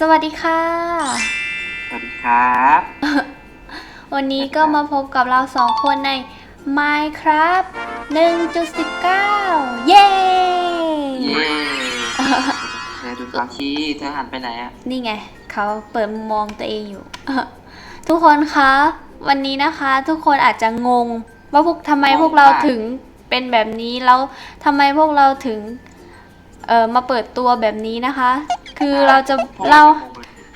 สวัสดีค่ะ สวัสดีครับ วันนี้ก็มาพบกับเราสองคนใน Minecraft 1.19 เย้เย้เธอดูความชี้เธอหันไปไหนอะนี่ไง เขาเปิดมุมมองตัวเองอยู่ ทุกคนคะ วันนี้นะคะ ทุกคนอาจจะงง ว่าพวกทำไมพวกเราถึงเป็นแบบนี้แล้วทำไมพวกเราถึง เอ่อมาเปิดตัวแบบนี้นะคะ คือเราจะเล่า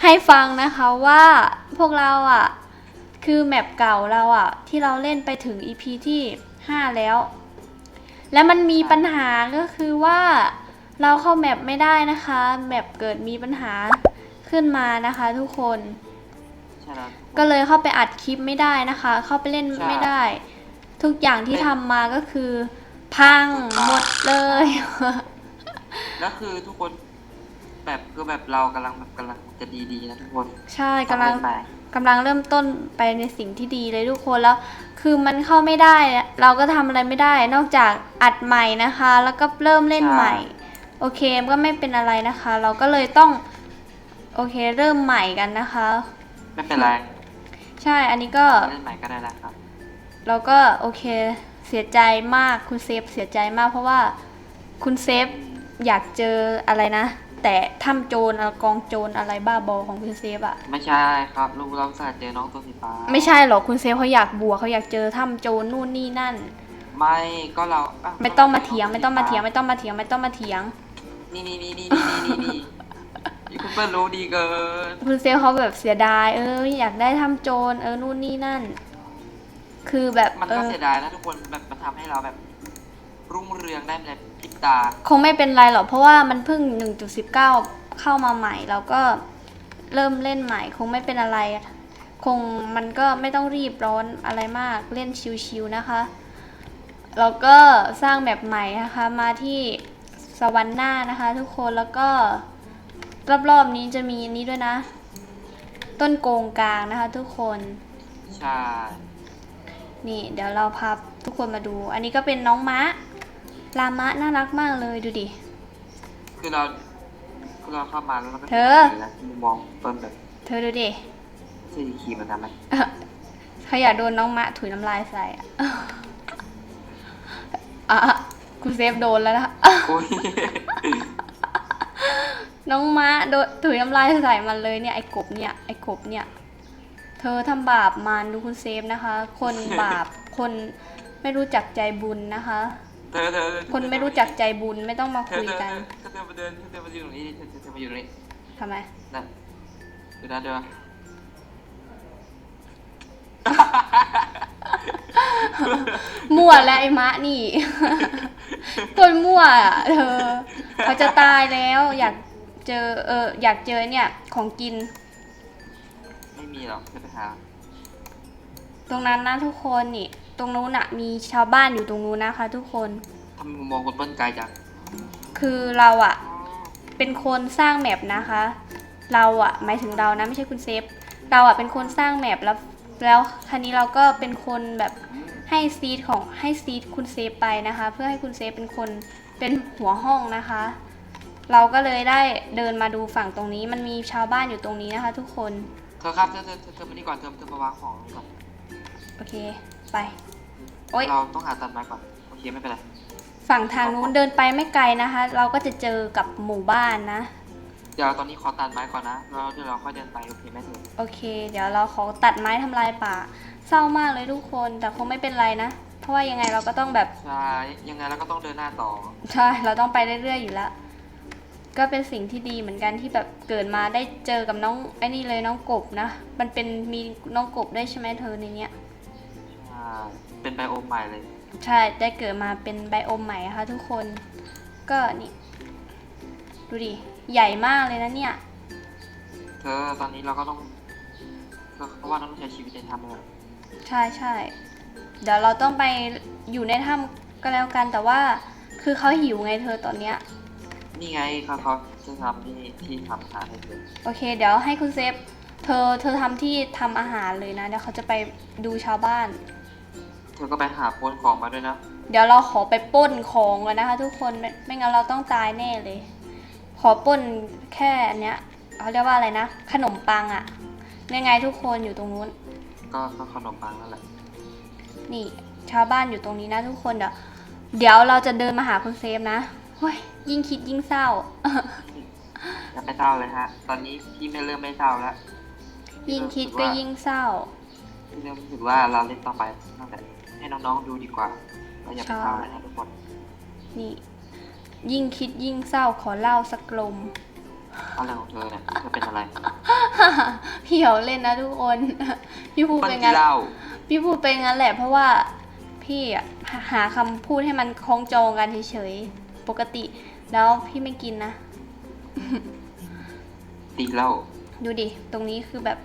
ให้ฟังนะคะว่าพวกเราอะ คือแมปเก่าเราอะ ที่เราเล่นไปถึง EP ที่ 5 แล้ว และมันมีปัญหาก็คือว่าเราเข้าแมปไม่ได้นะคะแมปเกิดมีปัญหาขึ้นมานะคะ ทุกคนใช่แล้วก็เลยเข้าไปอัดคลิปไม่ได้นะคะ เข้าไปเล่นใช่ไม่ได้ ทุกอย่างที่ทำมาก็คือ พังหมดเลย แล้วคือทุกคนแบบคือแบบเรากำลังแบบกำลังจะดีๆนะทุกคนใช่กำลังต้องเนใหม่กำลังเริ่มต้นไปในสิ่งที่ดีเลยทุกคนแล้ว คือมันเข้าไม่ได้อะเราก็ทำอะไรไม่ได้ นอกจากอัดใหม่นะคะ แล้วก็เริ่มเล่นใหม่ โอเคมันก็ไม่เป็นอะไรนะคะ เราก็เลยต้อง โอเคเริ่มใหม่กันนะคะ ไม่เป็นไรใช่อันนี้ก็เล่นใหม่ก็ได้แล้วครับ เราก็โอเคเสียใจมากคุณเซฟเสียใจมากเพราะว่าคุณเซฟ อยากเจออะไรนะ แต่ถ้ำโจรอะกองโจรอะไรบ้าบอของคุณเซฟอะไม่ใช่ครับลูกเราสาเจอน้องตัวสีฟ้าไม่ใช่หรอกคุณเซฟเขาอยากบวกเขาอยากเจอถ้ำโจรนู่นนี่นั่น ไม่ก็เราะไม่ต้องมาเถียงไม่ต้องมาเถียงไม่ต้องมาเถียงไม่ต้องมาเถียง นี่นี่นี่นี่นี่นี่นี่นี่คุณเปิ้ลรู้ดีเกินคุณเซฟเขาแบบเสียดาย เอออยากได้ถ้ำโจรเออนู่นนี่นั่น คือแบบมันเอก็อ เสียดายนะทุกคนแบบมันทำให้เราแบบรุ่งเรืองได้ในพริบ ตาคงไม่เป็นไรหรอกเพราะว่ามันเพิ่ง 1.19 เข้ามาใหม่เราก็เริ่มเล่นใหม่ คงไม่เป็นอะไร คงมันก็ไม่ต้องรีบร้อนอะไรมากเล่นชิวๆนะคะเราก็สร้างแบบใหม่นะคะมาที่สวรรค์หน้านะคะ ทุกคนแล้วก็รอบๆนี้จะมีอันนี้ด้วยนะ ต้นโกงกลางนะคะ ทุกคนใช่นี่เดี๋ยวเราพาทุกคนมาดู อันนี้ก็เป็นน้องม้า ลามะน่ารักมากเลยดูดิ คือเราคือเราเข้ามาแล้วเราก็เธอ ห็นแล้วมุมมองเปิ้ลแบบเธอดูดิเสื้อคีมันทำไหมเขาอยากโดนน้องมะถุยน้ำลายใส่อะอะคุณเซฟโดนแล้วนะ โอ้ยน้องมะโดนถุยน้ำลายใส่มันเลยเนี่ยไอ้กบเนี่ยไอ้กบเนี่ย เธอทำบาปมันดูคุณเซฟนะคะ คนบาปคนไม่รู้จักใจบุญนะคะ เธอเธอคนไม่รู้จักใจบุญไม่ต้องมาเธอคุยเธอกันเธอเธอมาเดินเธอเธอมาอยู่ตรงนี้เธอเธอเธอมาอยู่ตรงนี้ทำไม นั่นดูนะดูนะมั่วแล้วไอ้มะนี่ คนมั่วอะเธอเขาจะตายแล้ว อยากเจอเอออยากเจอเนี่ย ของกิน ไม่มีหรอกเธอไปหาตรงนั้นนะทุกคนนี่ ตรงนู้นอะมีชาวบ้านอยู่ตรงนู้นนะคะ ทุกคน ทำมุมมองคนเปิ้ลไกลจังคือเราอะเป็นคนสร้างแมปนะคะ เราอะหมายถึงเรานะไม่ใช่คุณเซฟ เราอะเป็นคนสร้างแมปแล้วแล้วคันนี้เราก็เป็นคนแบบให้ซีดของให้ซีดคุณเซฟไปนะคะ เพื่อให้คุณเซฟเป็นคนเป็นหัวห้องนะคะ เราก็เลยได้เดินมาดูฝั่งตรงนี้ มันมีชาวบ้านอยู่ตรงนี้นะคะ ทุกคน เธอครับเธอเธอเธอเธอมานี่ก่อนเธอเธอมาวางของลงก่อน โอเค ไป โอ๊ย เราต้องหาตัดไม้ก่อนโอเคไม่เป็นไรฝั่งทางนู้นเดินไปไม่ไกลนะคะ เราก็จะเจอกับหมู่บ้านนะ เดี๋ยวตอนนี้ขอตัดไม้ก่อนนะแล้วเดี๋ยวเราค่อยเดินไปโอเคไหมเธอโอเค เดี๋ยวเราขอตัดไม้ทำลายป่า เศร้ามากเลยทุกคนแต่คงไม่เป็นไรนะ เพราะว่ายังไงเราก็ต้องแบบ ใช่ยังไงเราก็ต้องเดินหน้าต่อใช่ เราต้องไปเรื่อยๆอยู่แล้ว ก็เป็นสิ่งที่ดีเหมือนกันที่แบบเกิดมาได้เจอกับน้องไอ้นี่เลยน้องกบนะ มันเป็นมีน้องกบได้วยใช่ไหมเธอในเนี้ยใช่ เป็นไบโอมใหม่เลย ใช่ ได้เกิดมาเป็นไบโอมใหม่นะคะทุกคน ก็นี่ ดูดิ ใหญ่มากเลยนะเนี่ย เธอตอนนี้เราก็ต้องเธอเพราะว่าเราต้องใช้ชีวิตในถ้ำเลยใช่ใช่ เดี๋ยวเราต้องไปอยู่ในถ้ำก็แล้วกัน แต่ว่า คือเขาหิวไงเธอตอนเนี้ย นี่ไงเขาเขาจะทำที่ที่ทำอาหารให้เธอโอเค เดี๋ยวให้คุณเซฟ เธอเธอทำที่ทำอาหารเลยนะ เดี๋ยวเขาจะไปดูชาวบ้าน เธอก็ไปหาโพนของมาด้วยนะ เดี๋ยวเราขอไปปล้นของก่อนนะคะ ทุกคนไม่ไม่งั้นเราต้องตายแน่เลย ขอปล้นแค่อันเนี้ยเขาเรียกว่าอะไรนะ ขนมปังอะยังไงทุกคนอยู่ตรงนู้น ก็ก็ขนมปังนั่นแหละ นี่ ชาวบ้านอยู่ตรงนี้นะทุกคนเดี๋ยวเดี๋ยวเราจะเดินมาหาคุณเซฟนะเฮ้ยยิ่งคิดยิ่งเศร้า อย่าไปเศร้าเลยฮะ ตอนนี้พี่ไม่เริ่มไม่เศร้าแล้วยิ่งคิดก็ยิ่งเศร้า พี่เริ่มรู้สึกว่าเราเล่นต่อไปนั่นแหละ ให้น้องๆดูดีกว่าเราอย่าไปเศร้าเลยนะทุกคนนี่ ยิ่งคิดยิ่งเศร้าขอเล่าสักลม อะไรของเธอเนี่ยเธอเป็นอะไรพี่เขาเล่นนะทุกคน พี่พูดมันเป็นกิงั้นเหล้าพี่พูดเป็นงั้นแหละเพราะว่าพี่อะหาหาคำพูดให้มันคล้องจองกันเฉยๆ ปกติแล้วพี่ไม่กินนะ ตีเหล้าดูดิ ตรงนี้คือแบบ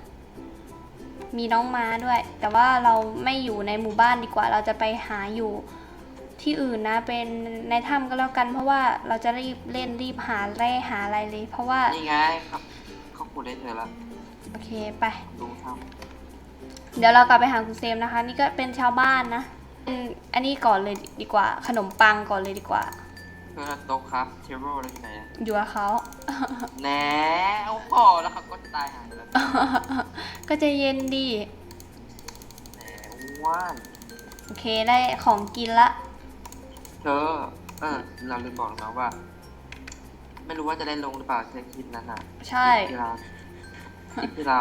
มีน้องม้าด้วย แต่ว่าเราไม่อยู่ในหมู่บ้านดีกว่า เราจะไปหาอยู่ที่อื่นนะ เป็นในถ้ำก็แล้วกัน เพราะว่าเราจะรีบเล่นรีบหาแร่หาอะไรเลย เพราะว่านี่ไงครับเขาพูดได้เธอแล้วโอเคไป ดูทเดี๋ยวเรากลับไปหาคุณเซมนะคะ นี่ก็เป็นชาวบ้านนะอืมอันนี้ก่อนเลยดีกว่า ขนมปังก่อนเลยดีกว่าำเพื่อนโต๊ะครับเทเบิลแล้วที่ไหนอะอยู่กับเขา แหนโอ้โหแล้วเขาก็ตายหายไปแล้วก็จะเย็นดี แหนว่านโอเคได้ของกินละ เธอ เออเราลืมบอกน้องว่า ไม่รู้ว่าจะได้ลงหรือเปล่าในคลิปนั้นอะใช่ที่เราคลิปที่เรา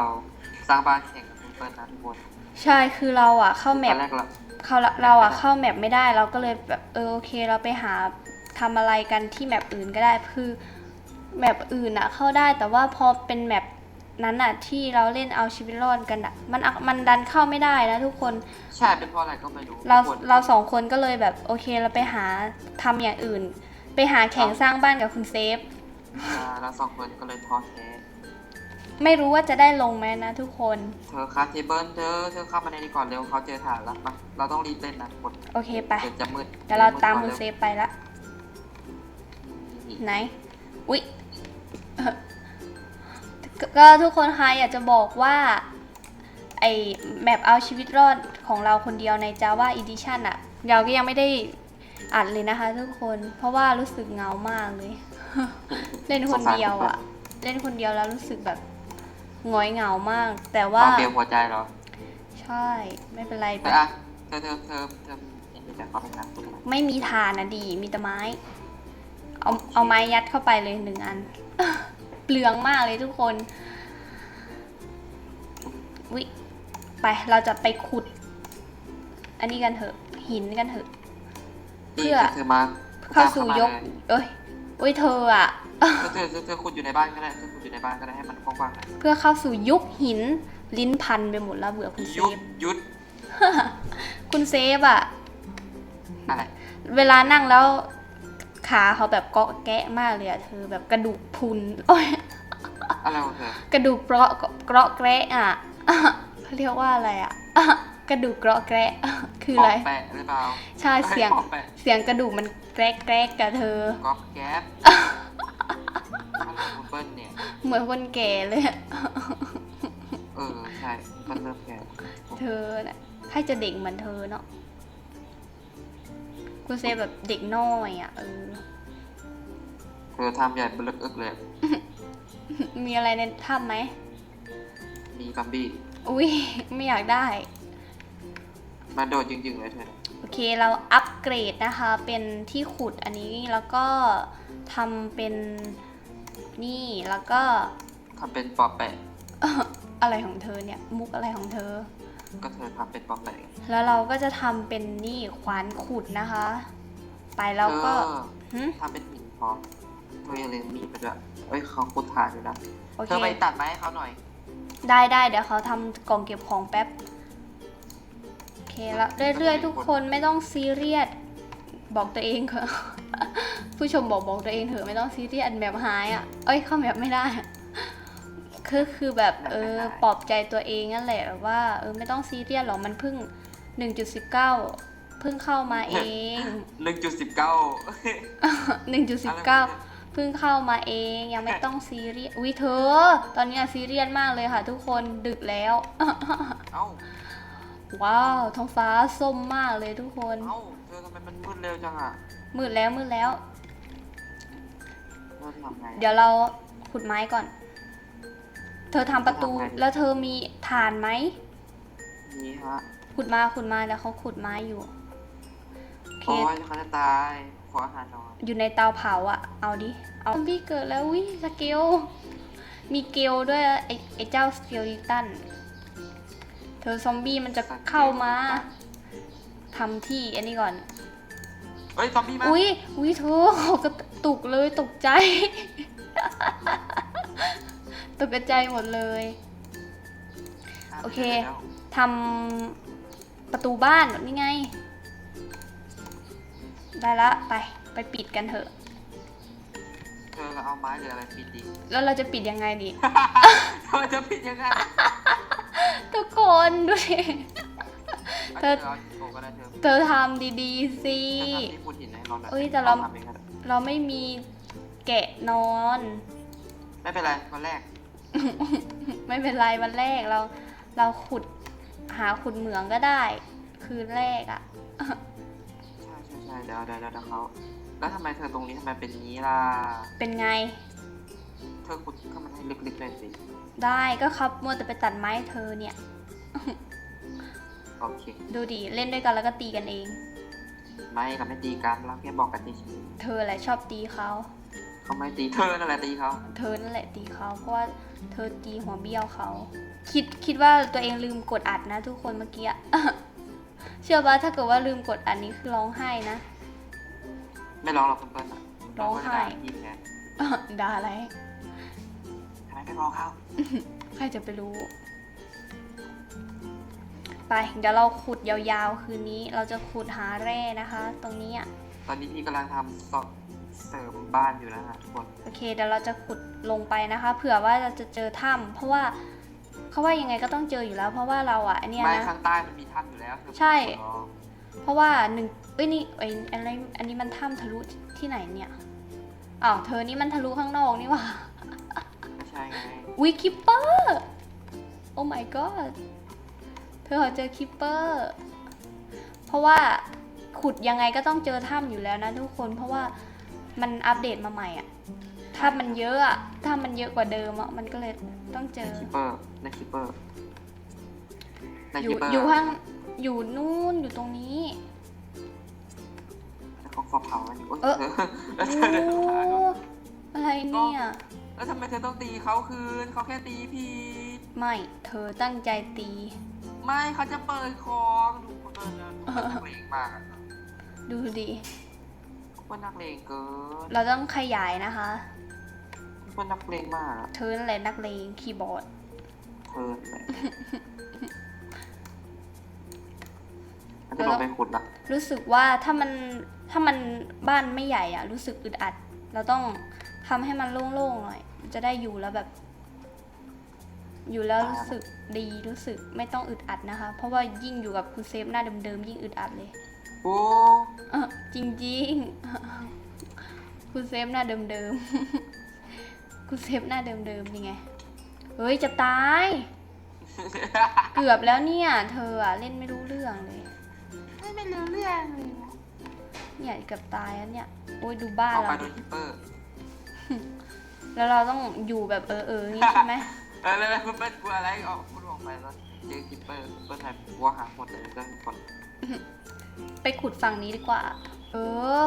สร้างบ้านแข่งกับคุณเปิ้ลนะทุกคนใช่คือเราอะเข้าแมตอปนแรกเรา เขาเราอะเข้าแมปไม่ได้เราก็เลยแบบเออโอเคเราไปหา ทำอะไรกันที่แมปอื่นก็ได้คือแมปอื่นอะเข้าได้แต่ว่าพอเป็นแมปนั้นอะที่เราเล่นเอาชีวิตรอดกันอะมันอะมันดันเข้าไม่ได้นะทุกคนใช่เป็นเพราะอะไรก็ไม่รู้เราทุกคนเราสองคนก็เลยแบบโอเคเราไปหาทำอย่างอื่น ไปหาแข่งสร้างบ้านกับคุณเซฟ อ่าเราสองคนก็เลยท้อแท้ไม่รู้ว่าจะได้ลงไหมนะทุกคน เธอครับเทเบิลเธอเธอเข้ามาในนี้ก่อนเร็วเขาเจอฐานแล้วมาเราต้องรีบเล่นนะทุกคนโอเคไป เดี๋ยวจะมืดเดี๋ยวเราตามก่อนคุณร็วเซฟไปละนี่ ไหน อุ๊ยก็ก็ทุกคนคะอยากจะบอกว่าไอแมปเอาชีวิตรอดของเราคนเดียวใน Java Edition อะเราก็ยังไม่ได้อัดเลยนะคะทุกคนเพราะว่ารู้สึกเหงามากเลย เล่นคนเดียวอะเล่นคนเดียวแล้วรู้สึกแบบหงอยเหงามาก แต่ว่าเอาเบลหัวใจเหรอ ใช่ ไม่เป็นไรแต่อะเธอเธอเธอเธอเห็นแต่เข้าไปนะคุณอะไรไม่มีทานนะดีมีแต่ไม้ เอาเอาไม้ยัดเข้าไปเลยหนึ่งอัน เปลืองมากเลยทุกคนวิไปเราจะไปขุด อันนี้กันเถอะหินกันเถอะ เพื่นี่อเธอมาเข้าสู่ยกเข้ามาเลยเอ้ยเอ้ยเธออะเธอเธอเธอเธอขุดอยู่ในบ้านก็ได้เธอขุดอยู่ในบ้านก็ได้ให้มันกว้างๆหน่อยเพื่อเข้าสู่ยุคหินลิ้นพันไปหมดแล้วเบื่อคุณเซยุดฟยุดคุณเซฟอะอะไรเวลานั่งแล้ว ขาเขาแบบเกาะแกะมากเลยอะเธอแบบกระดูกพรุนโอ้ยอะไรของเธอกระดูกเปราะเกราะแกระอะเขาเรียกว่าอะไรอะกระดูกเกราะแกระคืออะไรปกแปะหรือเปล่าใช่เสียงปอกแปะเสียงกระดูกมันแกรกแกรกกับเธอก๊อปแก๊ปอะไรของคุณเปิ้ลเนี่ยเหมือนคนแก่เลยอะเออใช่เปิ้ลเริ่มแก่เธอน่ะให้จะเด็กเหมือนเธอเนาะ กูเซแบบเด็กน้อยอะเออ เธอทำใหญ่เบลึกอึกเลย มีอะไรในถ้ำไหม มีกัมบี้อุ้ยไม่อยากได้มาโดดจริงๆเลยเธอโอเคเราอัปเกรดนะคะ เป็นที่ขุดอันนี้แล้วก็ทำเป็นนี่แล้วก็ ทำเป็นปอกแปะ อะไรของเธอเนี่ย มุกอะไรของเธอ ก็เธอทำเป็นปอกแปะแล้วเราก็จะทำเป็นนี่ขวานขุดนะคะ ไปแล้วก็เธอหึทำเป็นหินพอเธออย่าลืมมีดไปด้วยเอ้ยเขาขุดฐานอยู่นะโอเธเคอไปตัดไม้ให้เขาหน่อย ได้ได้เดี๋ยวเขาทำกล่องเก็บของแป๊บ โอเคแล้วเรื่อยๆทุกคนไม่ต้องซีเรียสบอกตัวเองเถอะผู้ชมบอกบอกตัวเองเถอะไม่ต้องซีเรียสแบบหายอะ เอ้ยเข้าแบบไม่ได้อะ คือคือแบบเออปลอบใจตัวเองนั่นแหละแบบว่าเออไม่ต้องซีเรียสหรอกมันเพิ่ง 1.19 เพิ่งเข้ามาเองหนึ่งจุดสิบเก้า1.19 เพิ่งเข้ามาเองยังไม่ต้องซีเรียสอุ้ยเธอ ตอนนี้อะซีเรียสมากเลยค่ะ ทุกคนดึกแล้วเอ้าว้าวท้องฟ้าส้มมากเลยทุกคนเอ้าเธอทำไมมันมืดเร็วจังอะมืดแล้วมืดแล้วเธอทำไงเดี๋ยวเราขุดไม้ก่อน เธอทำประตูจะทำไงแล้วเธอมีฐานไหม นี่ฮะขุดมาขุดมาแล้วเขาขุดไม้อยู่โอเคโอ้ยเขาจะตาย ขออาหารหน่อยอยู่ในเตาเผาอะเอาดิ เอาซอมบี้เกิดแล้ววิสเกล มีเกลด้วยอะไอไอเจ้าสเกลลิตัน เธอซอมบี้มันจะเข้ามาทำที่อันนี้ก่อนเฮ้ยซอมบี้มาอุ้ยอุ้ยเธอเขากระตุกเลยตกใจ ตกกระใจหมดเลยะโอเคดี๋ยวทำประตูบ้านนี่ไง ได้ละ ไป ไปปิดกันเถอะ เธอเราเอาไม้หรืออะไรปิดดิแล้วเราจะปิดยังไงดีเธอจะปิดยังไงทุกคนดูดิเธเธออเอาโกก็ได้เธอเธอทำดีๆสิเธอทำที่พูดหินให้เราหน่อยเอ้ยแต่เรา ทำเองก็ได้เราไม่มีแกะนอน ไม่เป็นไรวันแรก ไม่เป็นไรวันแรกเราเราขุดหาขุดเหมืองก็ได้ คืนแรกอะใช่ใช่ใช่เดี๋ยวเดี๋ยวเดี๋ยวเขาแล้วทำไมเธอตรงนี้ทำไมเป็นงี้ล่ะ เป็นไง เธอขุดเข้ามาให้ลึกๆหน่อยสิ ได้ก็ครับมัวแต่ไปตัดไม้เธอเนี่ย โอเค ดูดิเล่นด้วยกันแล้วก็ตีกันเอง ไม่เราไม่ตีกันเราแค่บอกกันเฉยเธอแหละชอบตีเขาๆ เขาไม่ตีเธอนั่นแหละตีเขาเธอนั่นแหละตีเขาเพราะว่าเธอตีหัวเบี้ยวเขาคิดคิดว่าตัวเองลืมกดอัดนะ ทุกคนเมื่อกี้อะเชื่อปะถ้าเกิดว่าลืมกดอัดนี้คือร้องไห้นะไม่ร้องหรอกคุณเปิ้ลอะร้องไห้เาก็จะด่าพี่แทนด่าอะไรทำไมไม่บอกเขาใครจะไปรู้ ไปเดี๋ยวเราขุดยาวๆคืนนี้เราจะขุดหาแร่นะคะ ตรงนี้อะตอนนี้พี่กำลังทำสอบ เสริมบ้านอยู่นะฮะทุกคนโอเคเดี๋ยวเราจะขุดลงไปนะคะ เผื่อว่าเราจะเจอถ้ำเพราะว่าเขาว่ายังไงก็ต้องเจออยู่แล้ว เพราะว่าเราอะอันเนี้ยไม่นะ ข้างใต้มันมีถ้ำอยู่แล้วเธอใช่อ๋อเพราะว่าหนึ่งเอ้ยนี่ไอ้อะไรอันนี้มันถ้ำทะลุที่ไหนเนี่ยอ้าวเธอนี่มันทะลุข้างนอกนี่หว่าไม่ใช่ไงวิคิปเปอร์โอ้ my god เธอเจอคิปเปอร์เพราะว่าขุดยังไงก็ต้องเจอถ้ำอยู่แล้วนะทุกคนเพราะว่า มันอัปเดตมาใหม่อะถ้ามันเยอะอะถ้ามันเยอะกว่าเดิมอะมันก็เลยต้องเจอ คิปเปอร์ในคิปเปอร์ในอคิยู่ปเปอร์อยู่ข้างอยู่นู่นอยู่ตรงนี้ แล้วเขาก็เผากันอยู่เออ แล้วโอ้เธอเดินผ่านเขาอะไรเนี่ย แล้วทำไมเธอต้องตีเขาคืนเขาแค่ตีผิด ไม่เธอตั้งใจตี ไม่เขาจะเปิดของดูคนเดินนะดูคนนักเลงมากอะดูดิ คนนักเลงเกินเราต้องขยายนะคะ คนนักเลงมากอะเธอนั่นแหละนักเลงคีย์บอร์ดเธอแหละมันจะลงไปขุดละรู้สึกว่าถ้ามันถ้ามันบ้านไม่ใหญ่อะรู้สึกอึดอัด เราต้องทำให้มันโล่งๆหน่อยมันจะได้อยู่แล้วแบบ อยู่แล้วรู้สึกดีรู้สึกไม่ต้องอึดอัดนะคะ เพราะว่ายิ่งอยู่กับคุณเซฟหน้าเดิมๆยิ่งอึดอัดเลย โอ้ เออ จริงๆ คุณเซฟหน้าเดิมๆ คุณเซฟหน้าเดิมๆนี่ไง เฮ้ยจะตาย เกือบแล้วเนี่ย เธออะเล่นไม่รู้เรื่องเลย ไม่รู้เรื่องเลยเนี่ยเกือบตายแล้วเนี่ย โอ้ยดูบ้านเอาไปเราโดนคิปเปอร์แล้วเราต้องอยู่แบบเออเออๆงี้ใช่ไหมเออแล้วคุณเป็นกลัวอะไรออกคุณออกไปแล้วเจอคิปเปอร์คิปเปอร์ไทยกลัวหาหมดเลยเจ้าทุกคนไปขุดฝั่งนี้ดีกว่า เออ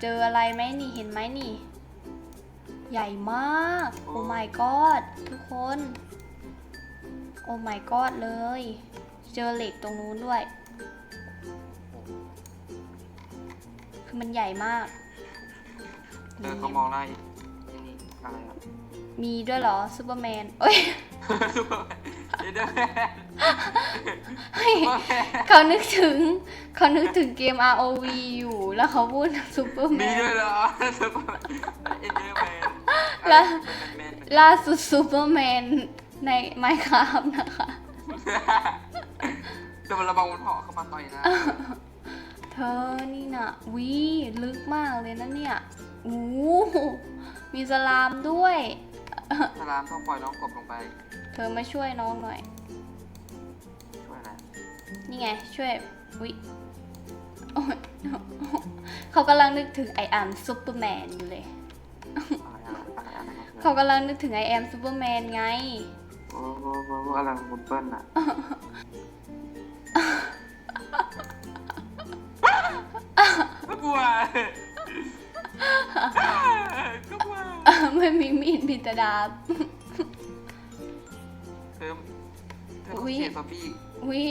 เจออะไรไหมนี่เห็นไหมนี่ ใหญ่มาก โอ้ my god ทุกคน โอ้ my god เลย เจอเหล็กตรงนู้นด้วย คือมันใหญ่มาก เออเขามองได้ยังนี่อะไรอะ มีด้วยเหรอซูเปอร์แมนเอ้ย ซูเปอร์แมนเดี๋ยวเดี๋ยวเฮ้ยซูเปอร์แมน เขานึกถึง เขานึกถึงเกม ROV อยู่แล้วเขาพูดซูเปอร์แมมีนด้วยเหรอซูเปอร์แมนเอ็นเดอร์แมนแล้วเป็นแมนเหมือนล่าสุดซูเปอร์แมนในไมค์ครับนะคะเดี๋ยวมันระวังมันเหาะเข้ามาต่อยนะเธอนี่น่ะวิลึกมากเลยนะเนี่ยอู้หูมีสลามด้วย สลามต้องปล่อยน้องกบลงไป เธอมาช่วยน้องหน่อยช่วยอะไร นี่ไงช่วยวิโอ๊ยเขากำลังนึกถึงไออัมซูเปอร์แมนอยู่เลยอะไรอะไรอะไรอะไรอเขากำลังนึกถึงไอแอมซูเปอร์แมนไงโอ้โหโอ้โหกำลังมุนเปิ้ลอะก็กลัวก็กลัวไม่มีมีดมีแต่ดาบเธอเธออุ๊ต้องยเขียนซอมบี้วิ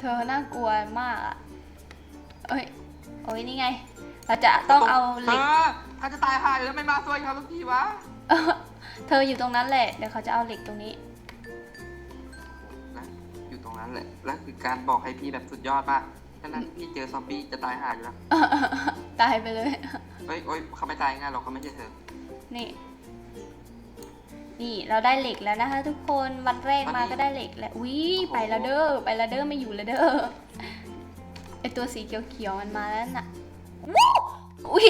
เธอน่ากลัวมากอะเอ้ยโอ้ยนี่ไง เราจะต้องเอาเหล็กเธอถ้าจะตายหายแล้วไม่มาซวยเขาทุกทีวะเธออยู่ตรงนั้นแหละ เดี๋ยวเขาจะเอาเหล็กตรงนี้ นะอยู่ตรงนั้นแหละแล้วคือการบอกให้พี่แบบสุดยอดมากฉะนั้นพี่เจอซอมบี้จะตายหายอยู่แล้วตายไปเลย เฮ้ยโอ้ยเขาไม่ตายง่ายหรอกเขาไม่ใช่เธอ นี่ นี่เราได้เหล็กแล้วนะคะ ทุกคนวันแรกมาก็ได้เหล็กแล้ววิไปแล้วเด้อไปแล้วเด้อไม่อยู่แล้วเด้อไอตัวสีเขียวๆมันมาแล้วน่ะวู้อุ้ย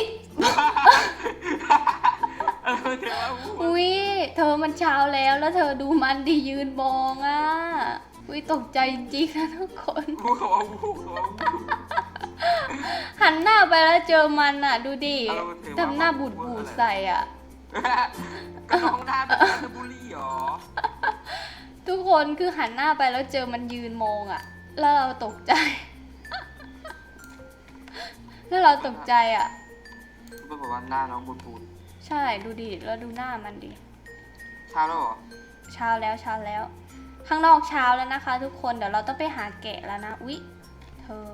เออเธอว่าอู้อุ้ยเธอมันเช้าแล้วแล้วเธอดูมันดียืนมองอะอุ้ยตกใจจริงๆนะทุกคนอู้เขาว่าอู้เขาว่าอู้หันหน้าไปแล้วเจอมันอะ ดูดิเอาเธอว่าทำหน้าบูดบูดๆใส่อะ ก็น้องหน้าเป็นเธอบุลี่เหรอ ทุกคนคือหันหน้าไปแล้วเจอมันยืนมองอะแล้วเราตกใจ แล้วเราตกใจอะก็บอกว่าหน้าน้องบูดบูดใช่ดูดิแล้วดูหน้ามันดิเช้าแล้วเหรอเช้าแล้วเช้าแล้ว ข้างนอกเช้าแล้วนะคะ ทุกคนเดี๋ยวเราต้องไปหาแกะแล้วนะอุ๊ยเธอ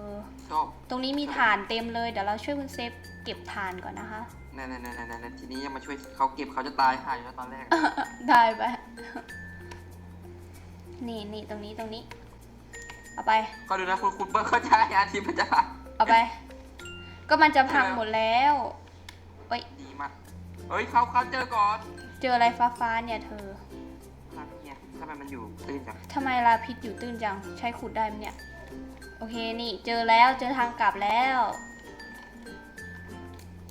ชอบตรงนี้มีถ่านเต็มเลยเดี๋ยวเราช่วยคุณเซฟเก็บถ่านก่อนนะคะ นั่นนั่นนั่นนั่นทีนี้ยังมาช่วยเขาเก็บเขาจะตายหายอยู่แล้วตอนแรก ได้ไปนี่นี่ตรงนี้ตรงนี้ เอาไป ก็ดูนะคุณคุณเปิ้ลเขาจะยาทีมันจะเอาไป ก็มันจะพังหมดแล้วเอ้ยดีมากเฮ้ยเขาเขาเจอก่อนเจออะไรฟ้าฟ้าๆเนี่ยเธอรักเนี่ยทำไมมันอยู่ตื้นจังทำไมลาพิษอยู่ตื้นจัง ใช้ขุดได้ไหมเนี่ย โอเคนี่เจอแล้วเจอทางกลับแล้ว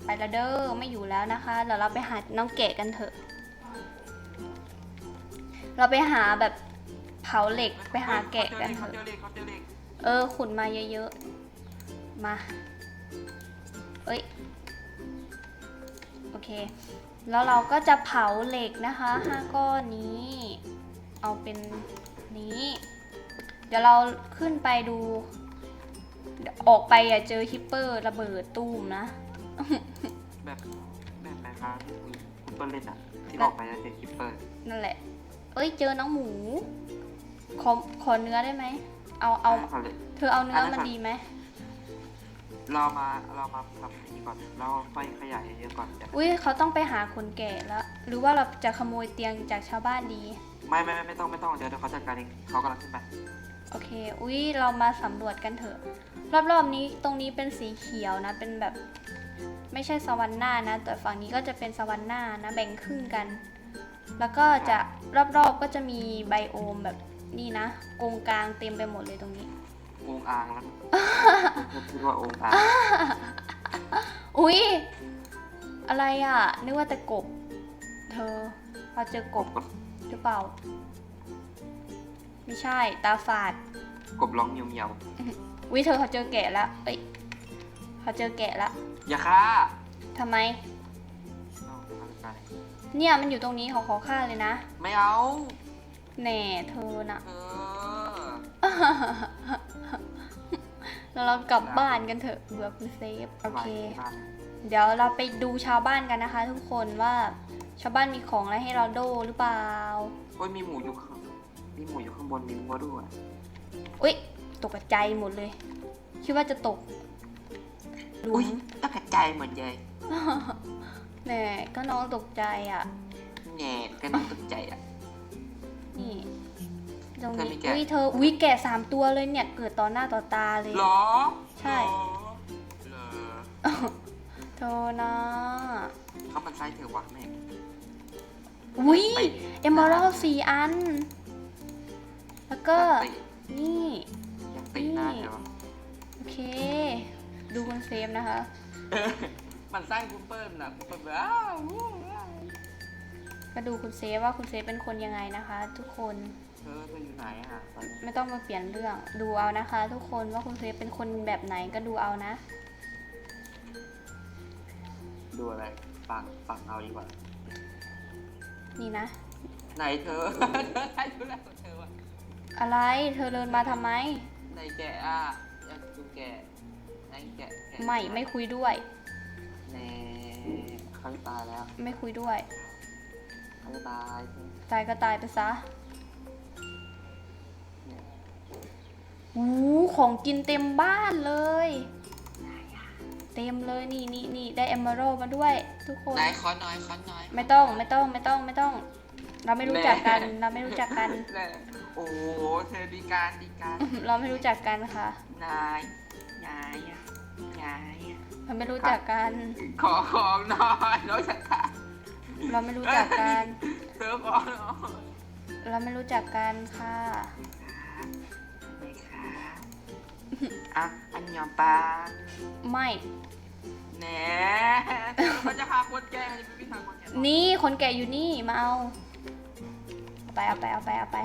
ไปละเด้อไม่อยู่แล้วนะคะเดี๋ยวเราไปหาน้องแกะกันเถอะ เราไปหาแบบเผาเหล็กไปหาแกะกันเถอะเออขุดมาเยอะๆ มา เอ้ย โอเค แล้วเราก็จะเผาเหล็กนะคะห้าก้อนนี้ เอาเป็นนี้ เดี๋ยวเราขึ้นไปดู ออกไปอย่าเจอฮิปเปอร์ระเบิดตู้มนะ แบบแบบไหนคะที่คุณคุณเปิ้ลเล่นอะที่ออกไปแล้วเจอคิปเปอร์นั่นแหละ เอ้ยเจอน้องหมู ขอขอเนื้อได้ไหม เอาเอา เขาเลย เธอเอาเนื้ออันนั้นมันก่อนดีไหม เรามาเรามาทำนี่ก่อนเราค่อยขยายเยอะๆก่อนจะอุ้ยเขาต้องไปหาคนแก่แล้ว หรือว่าเราจะขโมยเตียงจากชาวบ้านดี ไม่ไม่ไม่ไม่ต้องไม่ต้องเดี๋ยวเดี๋ยวเขาจัดการเองเขากำลังขึ้นไปโอเค อุ้ยเรามาสำรวจกันเถอะ รอบๆนี้ตรงนี้เป็นสีเขียวนะ เป็นแบบ ไม่ใช่สวรรค์หน้านะ แต่ฝั่งนี้ก็จะเป็นสวรรค์หน้านะ แบ่งครึ่งกัน แล้วก็จะรอบๆก็จะมีไบโอมแบบนี่นะกงกลางเต็มไปหมดเลยตรงนี้ องค์อ่างแล้วพูดว่าองค์อ่างอุ้ยอะไรอะ นึกว่าแต่กบ เธอเราเจอกบหรือเปล่า ไม่ใช่ ตาฝาด กบร้องเมียวเมียว วิเธอเขาเจอแกะแล้ว เอ้ย เขาเจอแกะแล้วอย่าฆ่าทำไม เอาเอาจัดการเองเนี่ยมันอยู่ตรงนี้เขาขอฆ่าเลยนะไม่เอา แหน่เธอน่ะ เออ แล้วเรากลับบ้านกันเถอะเบื่อคุณเซฟโอเคสบายเดี๋ยวเราไปดูชาวบ้านกันนะคะ ทุกคนว่าชาวบ้านมีของอะไรให้เราโดหรือเปล่า โอ้ยมีหมูอยู่ข้างมีหมูอยู่ข้างบนมีวัวด้วย อุ้ยตกใจหมดเลย คิดว่าจะตก หลุอุ้ยมต้องกระจายหมดเลยแหน่ก็น้องตกใจอะแง่ก็น้องตกใจอะ นี่ตรงเธอมีนี้แกะ อุ้ยเธออุ้ยแกะสามตัวเลยเนี่ย เกิดต่อหน้าต่อตาเลย หรอใช่เหรอเธอนะเขามันไส้เธอวะแม่งอุ้ยไปเอมเบอรัลสี่อัน แล้วก็ยังตินี่ยังติหน้าเธอวะโอเค ดูคุณเซฟนะคะ มันไส้คุณเปิ้ลน่ะคุณเปิ้ลแบบอ้าวอู้อ้าวก็ดูคุณเซฟว่าคุณเซฟเป็นคนยังไงนะคะ ทุกคนเธอเธออยู่ไหนอะตอนนี้ไม่ต้องมาเปลี่ยนเรื่องดูเอานะคะ ทุกคนว่าคุณเซฟเป็นคนแบบไหนก็ดูเอานะ ดูอะไรฟังฟังเอาดีกว่า นี่นะ ไหนเธอ เธอใครดูแลของเธอวะอะไรเธอเดินมาทำไม ไหนแกะอะอยากดูแกะไหนแกะแกะไม่ไม่คุยด้วยแน่เขาจะตายแล้วไม่คุยด้วยเขาจะตายตายก็ตายไปซะเนี่ยอู้ของกินเต็มบ้านเลย เต็มเลยนี่นี่นี่ได้เอมเมอรัลมาด้วย ทุกคน ไหนขอหน่อยขอหน่อยไม่ต้องไม่ต้องไม่ต้องไม่ต้อง เราไม่รู้จักกันเราไม่รู้จักกันแน่โอ้โหเธอดีการดีการ เราไม่รู้จักกันค่ะ นาย นายอะ นายอะเราไม่รู้จักกัน ขอของหน่อยน้องชะตาเราไม่รู้จักกันเธอขอหน่อยเราไม่รู้จักกันค่ะไม่ค่ะอะอันยองปังไม่แหน่มันจะพาคนแก่มันจะไม่พาคนแก่นี่คนแก่อยู่นี่มาเอาเอาไปเอาไปเอาไปเอาไป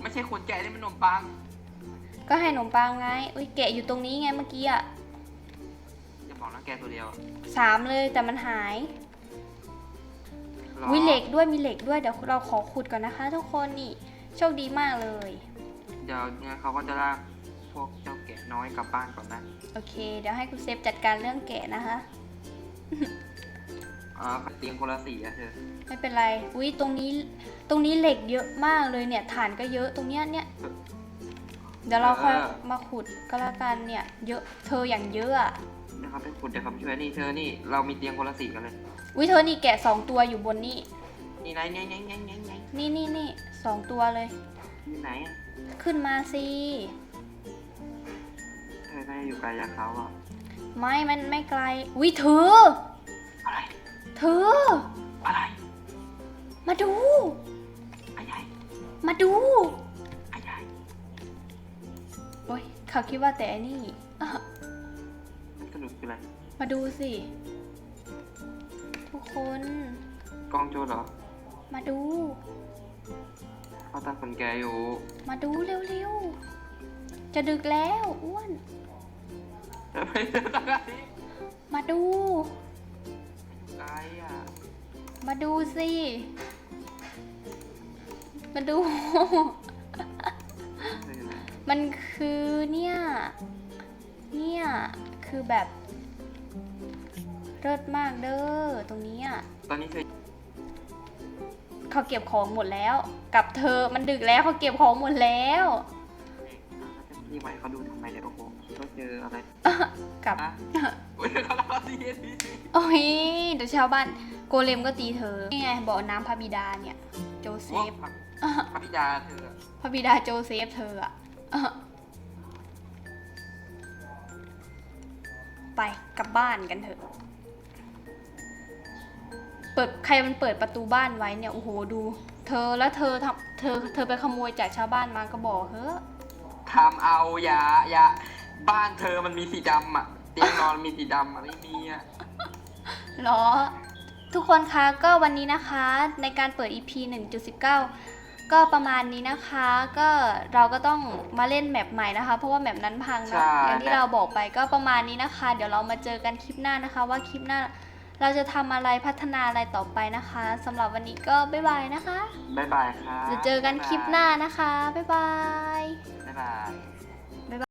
ไม่ใช่คนแก่นี่มันขนมปัง ก็ให้ขนมปังไง อุ้ยแกะอยู่ตรงนี้ไงเมื่อกี้อะจะบอกนะแกตัวเดียวสามเลยแต่มันหายหรอวิเหล็กด้วยมีเหล็กด้วยเดี๋ยวเราขอขุดก่อนนะคะ ทุกคนนี่โชคดีมากเลย เดี๋ยวเนี่ยเขาก็จะลากพวกเจ้าแกะน้อยกลับบ้านก่อนนะโอเค เดี๋ยวให้คุณเซฟจัดการเรื่องแกะนะคะอ๋อเขาเตียงคนละสีอะเธอไม่เป็นไร อุ้ยตรงนี้ตรงนี้เหล็กเยอะมากเลยเนี่ยฐานก็เยอะตรงเนี้ยเนี่ย เดี๋ยวเราค่อยมาขุดก็แล้วกันเนี่ยเยอะเธออย่างเยอะอะเดี๋ยวเขาไปขุดเดี๋ยวเขาไปช่วยนี่เธอนี่เรามีเตียงคนละสีกันเลย อุ้ยเธอนี่แกะสองตัวอยู่บนนี่นี่ไหนเนี่ยเนี่ยเนี่ยเนี่ยเนี่ยนี่นี่นี่สองตัวเลย อยู่ไหนอะขึ้นมาสิเธอน่าจะอยู่ไกลจากเขาอะไม่มันไม่ไกลอุ้ยเธออะไรเธออะไร มาดูไอ้ใหญ่มาดู เขาคิดว่าแต่อันนี่อะมันสนุกคืออะไร มาดูสิ ทุกคน กองโจรเหรอมาดู เขาตั้งคนแกอยู่ มาดูเร็วๆ จะดึกแล้วอ้วนเธอไปเจอตรงไหนมาดูไกลอะมาดูสิ มาดูเธออยู่ไหน มันคือเนี่ย เนี่ย คือแบบเลิศมากเด้อตรงนี้อะตอนนี้เธอเขาเก็บของหมดแล้ว กับเธอมันดึกแล้วเขาเก็บของหมดแล้วนี่ใหม่เขาดูทำไมเนี่ยโอ้โหคิดว่าเจออะไรกลับฮะโอ้ยเขาเล่าทีทีทีโอ้ยเดี๋ยวชาวบ้านโกเลมก็ตีเธอนี่ไงบ่อน้ำพระบิดาเนี่ย โจเซโอ้ฟพระบิดาเธอพระบิดาโจเซฟเธออะ ไปกลับบ้านกันเถอะ เปิดใครมันเปิดประตูบ้านไว้เนี่ยโอ้โหดู เธอแล้วเธอทำเธอเธอไปขโมยจากชาวบ้านมาก็บอกเฮ้อะทำเอาอย่าอย่าบ้านเธอมันมีสีดำอะ เตียงนอนมีสีดำอะไม่มีอะเหรอ ทุกคนคะก็วันนี้นะคะในการเปิด EP 1.19 ก็ประมาณนี้นะคะ ก็เราก็ต้องมาเล่นแมปใหม่นะคะ เพราะว่าแมปนั้นพังใช่เนาะอย่างที่เราบอกไปก็ประมาณนี้นะคะ เดี๋ยวเรามาเจอกันคลิปหน้านะคะ ว่าคลิปหน้าเราจะทำอะไรพัฒนาอะไรต่อไปนะคะสำหรับวันนี้ก็บ๊ายบายนะคะบ๊ายบายครับจะเจอกันคลิปหน้านะคะ บ๊ายบาย บ๊ายบาย